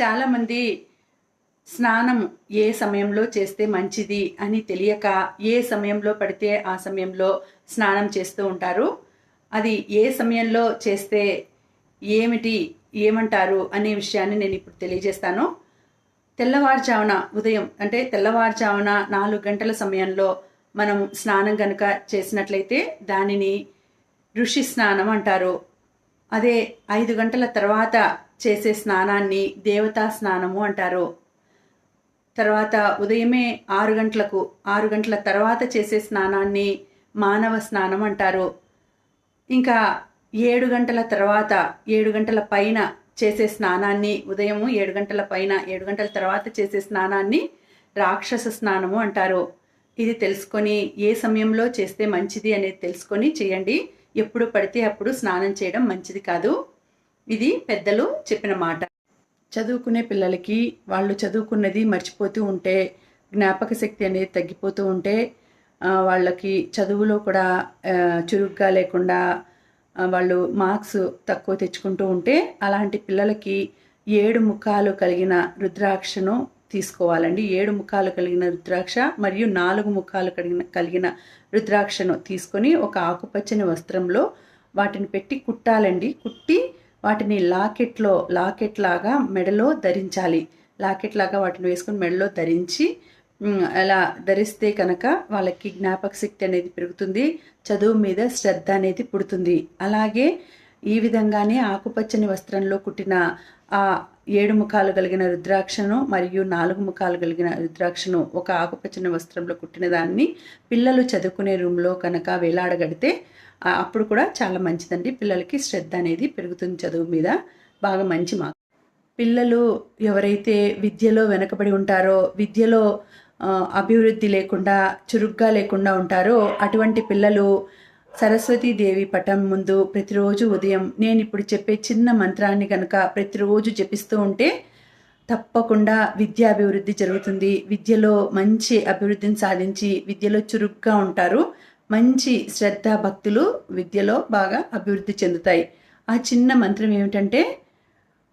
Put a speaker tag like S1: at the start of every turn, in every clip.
S1: చాలామంది స్నానం ఏ సమయంలో చేస్తే మంచిది అని తెలియక ఏ సమయంలో పడితే ఆ సమయంలో స్నానం చేస్తూ ఉంటారు. అది ఏ సమయంలో చేస్తే ఏమిటి ఏమంటారు అనే విషయాన్ని నేను ఇప్పుడు తెలియజేస్తాను. తెల్లవారుజామున ఉదయం అంటే తెల్లవారుజామున నాలుగు గంటల సమయంలో మనం స్నానం కనుక చేసినట్లయితే దానిని ఋషి స్నానం అంటారు. అదే ఐదు గంటల తర్వాత చేసే స్నానాన్ని దేవతా స్నానము అంటారు. తర్వాత ఉదయమే ఆరు గంటలకు ఆరు గంటల తర్వాత చేసే స్నానాన్ని మానవ స్నానం అంటారు. ఇంకా ఏడు గంటల తర్వాత ఏడు గంటల పైన చేసే స్నానాన్ని ఉదయము ఏడు గంటల పైన ఏడు గంటల తర్వాత చేసే స్నానాన్ని రాక్షస స్నానము అంటారు. ఇది తెలుసుకొని ఏ సమయంలో చేస్తే మంచిది అనేది తెలుసుకొని చేయండి. ఎప్పుడు పడితే అప్పుడు స్నానం చేయడం మంచిది కాదు. ఇది పెద్దలు చెప్పిన మాట. చదువుకునే పిల్లలకి వాళ్ళు చదువుకున్నది మర్చిపోతూ ఉంటే జ్ఞాపక శక్తి అనేది తగ్గిపోతూ ఉంటే వాళ్ళకి చదువులో కూడా చురుగ్గా లేకుండా వాళ్ళు మార్క్స్ తక్కువ తెచ్చుకుంటూ ఉంటే అలాంటి పిల్లలకి ఏడు ముఖాలు కలిగిన రుద్రాక్షను తీసుకోవాలండి. ఏడు ముఖాలు కలిగిన రుద్రాక్ష మరియు నాలుగు ముఖాలు కలిగిన కలిగిన రుద్రాక్షను తీసుకొని ఒక ఆకుపచ్చని వస్త్రంలో వాటిని పెట్టి కుట్టాలండి. కుట్టి వాటిని లాకెట్లో లాకెట్ లాగా మెడలో ధరించాలి. లాకెట్ లాగా వాటిని వేసుకొని మెడలో ధరించి అలా ధరిస్తే కనుక వాళ్ళకి జ్ఞాపక శక్తి అనేది పెరుగుతుంది. చదువు మీద శ్రద్ధ అనేది పుడుతుంది. అలాగే ఈ విధంగానే ఆకుపచ్చని వస్త్రంలో కుట్టిన ఆ ఏడు ముఖాలు కలిగిన రుద్రాక్షను మరియు నాలుగు ముఖాలు కలిగిన రుద్రాక్షను ఒక ఆకుపచ్చని వస్త్రంలో కుట్టిన దాన్ని పిల్లలు చదువుకునే రూమ్లో కనుక వేలాడగడితే అప్పుడు కూడా చాలా మంచిదండి. పిల్లలకి శ్రద్ధ అనేది పెరుగుతుంది చదువు మీద. బాగా మంచి మార్క్. పిల్లలు ఎవరైతే విద్యలో వెనకబడి ఉంటారో విద్యలో అభివృద్ధి లేకుండా చురుగ్గా లేకుండా ఉంటారో అటువంటి పిల్లలు సరస్వతీదేవి పటం ముందు ప్రతిరోజు ఉదయం నేను ఇప్పుడు చెప్పే చిన్న మంత్రాన్ని కనుక ప్రతిరోజు జపిస్తూ ఉంటే తప్పకుండా విద్యాభివృద్ధి జరుగుతుంది. విద్యలో మంచి అభివృద్ధిని సాధించి విద్యలో చురుగ్గా ఉంటారు. మంచి శ్రద్ధ భక్తులు విద్యలో బాగా అభివృద్ధి చెందుతాయి. ఆ చిన్న మంత్రం ఏమిటంటే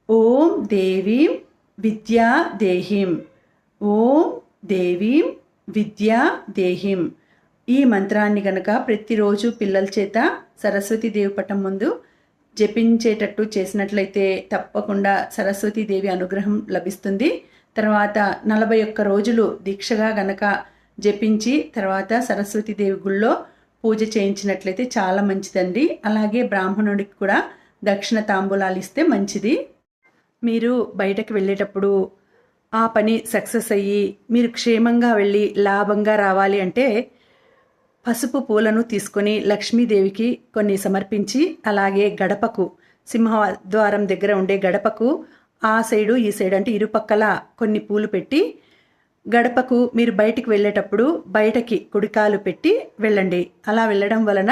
S1: ఓం దేవీం విద్యా దేహిం. ఓం దేవీం విద్యా దేహిం. ఈ మంత్రాన్ని గనక ప్రతిరోజు పిల్లల చేత సరస్వతి దేవి పటం ముందు జపించేటట్టు చేసినట్లయితే తప్పకుండా సరస్వతి దేవి అనుగ్రహం లభిస్తుంది. తర్వాత నలభై ఒక్క రోజులు దీక్షగా గనక జపించి తర్వాత సరస్వతి దేవి గుళ్ళో పూజ చేయించినట్లయితే చాలా మంచిదండి. అలాగే బ్రాహ్మణుడికి కూడా దక్షిణ తాంబూలాలు ఇస్తే మంచిది. మీరు బయటకు వెళ్ళేటప్పుడు ఆ పని సక్సెస్ అయ్యి మీరు క్షేమంగా వెళ్ళి లాభంగా రావాలి అంటే పసుపు పూలను తీసుకొని లక్ష్మీదేవికి కొన్ని సమర్పించి అలాగే గడపకు సింహద్వారం దగ్గర ఉండే గడపకు ఆ సైడు ఈ సైడ్ అంటే ఇరుపక్కల కొన్ని పూలు పెట్టి గడపకు మీరు బయటికి వెళ్ళేటప్పుడు బయటకి కుడికాలు పెట్టి వెళ్ళండి. అలా వెళ్ళడం వలన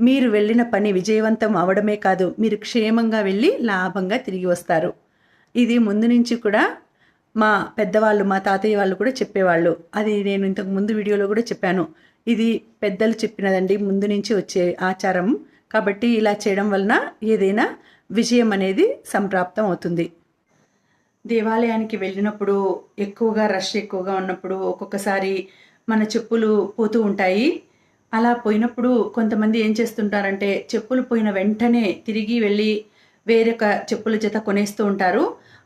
S1: మీరు వెళ్ళిన పని విజయవంతం అవడమే కాదు మీరు క్షేమంగా వెళ్ళి లాభంగా తిరిగి వస్తారు. ఇది ముందు నుంచి కూడా మా పెద్దవాళ్ళు మా తాతయ్య వాళ్ళు కూడా చెప్పేవాళ్ళు. అది నేను ఇంతకు ముందు వీడియోలో కూడా చెప్పాను. ఇది పెద్దలు చెప్పినదండి ముందు నుంచి వచ్చే ఆచారం. కాబట్టి ఇలా చేయడం వలన ఏదైనా విజయం అనేది సంప్రాప్తం అవుతుంది. దేవాలయానికి వెళ్ళినప్పుడు ఎక్కువగా రష్ ఎక్కువగా ఉన్నప్పుడు ఒక్కొక్కసారి మన చెప్పులు పోతూ ఉంటాయి. అలా పోయినప్పుడు కొంతమంది ఏం చేస్తుంటారంటే చెప్పులు పోయిన వెంటనే తిరిగి వెళ్ళి వేరొక చెప్పుల జత కొనేస్తూ ఉంటారు.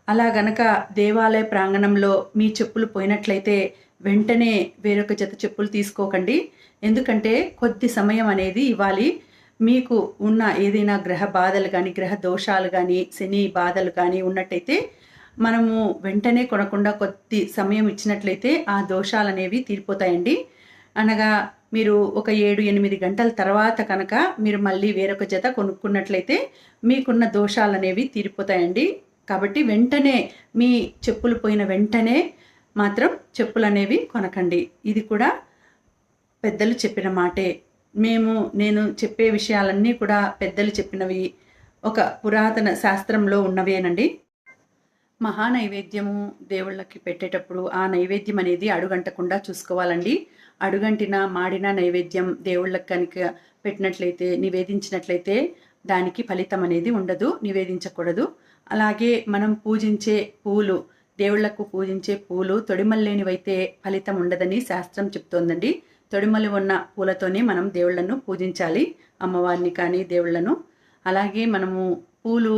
S1: అలా గనక దేవాలయ ప్రాంగణంలో మీ చెప్పులు పోయినట్లయితే వెంటనే వేరొక జత చెప్పులు తీసుకోకండి. ఎందుకంటే కొద్ది సమయం అనేది ఇవ్వాలి. మీకు ఉన్న ఏదైనా గ్రహ బాధలు కానీ గ్రహ దోషాలు కానీ శని బాధలు కానీ ఉన్నట్టయితే మనము వెంటనే కొనకుండా కొద్ది సమయం ఇచ్చినట్లయితే ఆ దోషాలు అనేవి తీరిపోతాయండి. అనగా మీరు ఒక ఏడు ఎనిమిది గంటల తర్వాత కనుక మీరు మళ్ళీ వేరొక జత కొనుక్కున్నట్లయితే మీకున్న దోషాలు అనేవి తీరిపోతాయండి. కాబట్టి వెంటనే మీ చెప్పులు పోయిన వెంటనే మాత్రం చెప్పులు అనేవి కొనకండి. ఇది కూడా పెద్దలు చెప్పిన మాటే. మేము నేను చెప్పే విషయాలన్నీ కూడా పెద్దలు చెప్పినవి. ఒక పురాతన శాస్త్రంలో ఉన్నవేనండి మహా నైవేద్యము దేవుళ్ళకి పెట్టేటప్పుడు ఆ నైవేద్యం అనేది అడుగంటకుండా చూసుకోవాలండి. అడుగంటిన మాడిన నైవేద్యం దేవుళ్ళకి కనుక పెట్టినట్లయితే నివేదించినట్లయితే దానికి ఫలితం అనేది ఉండదు నివేదించకూడదు. అలాగే మనం పూజించే పూలు దేవుళ్ళకు పూజించే పూలు తొడిమల్లేనివైతే ఫలితం ఉండదని శాస్త్రం చెప్తోందండి. తొడిమలి ఉన్న పూలతోనే మనం దేవుళ్ళను పూజించాలి అమ్మవారిని కానీ దేవుళ్ళను. అలాగే మనము పూలు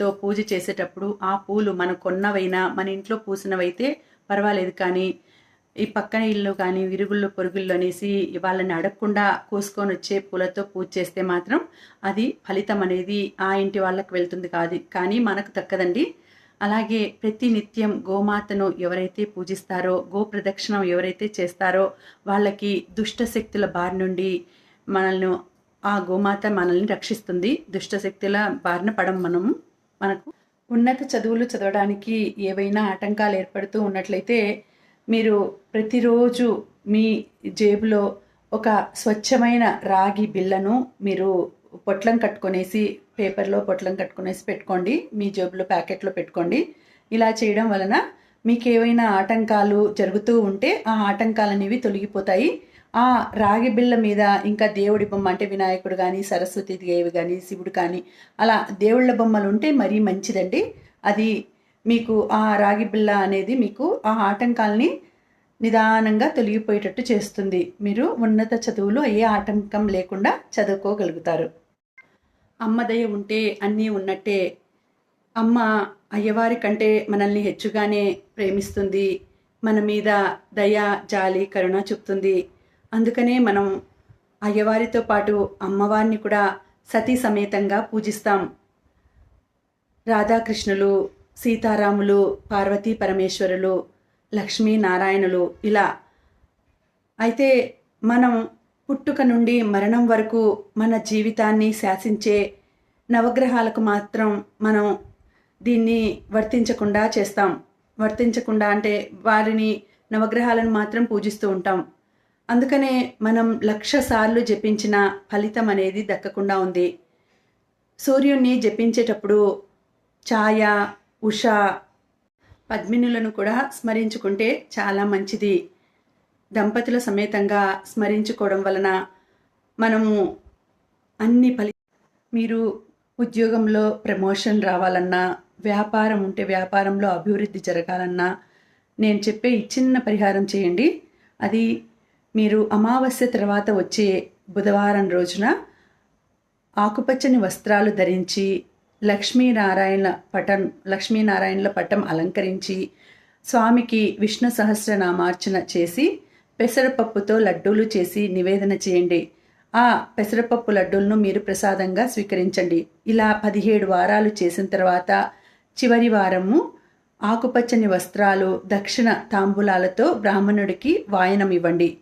S1: తో పూజ చేసేటప్పుడు ఆ పూలు మన కొన్నవైనా మన ఇంట్లో పూసినవైతే పర్వాలేదు కానీ ఈ పక్కన ఇల్లు కానీ విరుగుళ్ళు పొరుగుళ్ళు అనేసి వాళ్ళని అడగకుండా కోసుకొని వచ్చే పూలతో పూజ చేస్తే మాత్రం అది ఫలితం అనేది ఆ ఇంటి వాళ్ళకి వెళ్తుంది కాదు. కానీ మనకు తక్కదండి. అలాగే ప్రతి నిత్యం గోమాతను ఎవరైతే పూజిస్తారో గోప్రదక్షిణం ఎవరైతే చేస్తారో వాళ్ళకి దుష్ట శక్తుల బారి నుండి మనల్ని ఆ గోమాత మనల్ని రక్షిస్తుంది. దుష్ట శక్తుల బారిన పడం మనము మనకు. ఉన్నత చదువులు చదవడానికి ఏవైనా ఆటంకాలు ఏర్పడుతూ ఉన్నట్లయితే మీరు ప్రతిరోజు మీ జేబులో ఒక స్వచ్ఛమైన రాగి బిళ్ళను మీరు పొట్లం కట్టుకొనేసి పేపర్లో పొట్లం కట్టుకునేసి పెట్టుకోండి. మీ జేబులో ప్యాకెట్లో పెట్టుకోండి. ఇలా చేయడం వలన మీకు ఏవైనా ఆటంకాలు జరుగుతూ ఉంటే ఆ ఆటంకాలు అనేవి తొలగిపోతాయి. ఆ రాగి బిళ్ళ మీద ఇంకా దేవుడి బొమ్మ అంటే వినాయకుడు కానీ సరస్వతి దేవి కానీ శివుడు కానీ అలా దేవుళ్ళ బొమ్మలు ఉంటే మరీ మంచిదండి. అది మీకు ఆ రాగి బిళ్ళ అనేది మీకు ఆ ఆటంకాల్ని నిదానంగా తొలగిపోయేటట్టు చేస్తుంది. మీరు ఉన్నత చదువులు ఏ ఆటంకం లేకుండా చదువుకోగలుగుతారు. అమ్మ దయ ఉంటే అన్నీ ఉన్నట్టే. అమ్మ అయ్యవారి కంటే మనల్ని హెచ్చుగానే ప్రేమిస్తుంది. మన మీద దయ జాలి కరుణ చూపుతుంది. అందుకనే మనం అయ్యవారితో పాటు అమ్మవారిని కూడా సతీ సమేతంగా పూజిస్తాం. రాధాకృష్ణులు సీతారాములు పార్వతీ పరమేశ్వరులు లక్ష్మీనారాయణులు ఇలా. అయితే మనం పుట్టుక నుండి మరణం వరకు మన జీవితాన్ని శాసించే నవగ్రహాలకు మాత్రం మనం దీన్ని వర్తించకుండా చేస్తాం. వర్తించకుండా అంటే వారిని నవగ్రహాలను మాత్రం పూజిస్తూ ఉంటాం. అందుకనే మనం లక్ష సార్లు జపించిన ఫలితం అనేది దక్కకుండా ఉంది. సూర్యుణ్ణి జపించేటప్పుడు ఛాయ ఉష పద్మినులను కూడా స్మరించుకుంటే చాలా మంచిది. దంపతుల సమేతంగా స్మరించుకోవడం వలన మనము అన్ని ఫలి మీరు ఉద్యోగంలో ప్రమోషన్ రావాలన్నా వ్యాపారం ఉంటే వ్యాపారంలో అభివృద్ధి జరగాలన్నా నేను చెప్పే ఈ చిన్న పరిహారం చేయండి. అది మీరు అమావాస్య తర్వాత వచ్చే బుధవారం రోజున ఆకుపచ్చని వస్త్రాలు ధరించి లక్ష్మీనారాయణ పటం లక్ష్మీనారాయణల పటం అలంకరించి స్వామికి విష్ణు సహస్రనామార్చన చేసి పెసరపప్పుతో లడ్డూలు చేసి నివేదన చేయండి. ఆ పెసరపప్పు లడ్డూలను మీరు ప్రసాదంగా స్వీకరించండి. ఇలా పదిహేడు వారాలు చేసిన తర్వాత చివరి వారము ఆకుపచ్చని వస్త్రాలు దక్షిణ తాంబూలాలతో బ్రాహ్మణుడికి వాయనం ఇవ్వండి.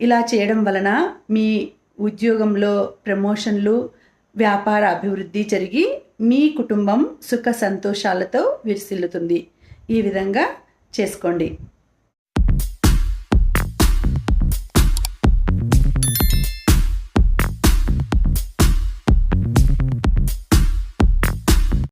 S1: ఇలా చేయడం వలన మీ ఉద్యోగంలో ప్రమోషన్లు వ్యాపార అభివృద్ధి జరిగి మీ కుటుంబం సుఖ సంతోషాలతో విరిసిల్లుతుంది. ఈ విధంగా చేసుకోండి.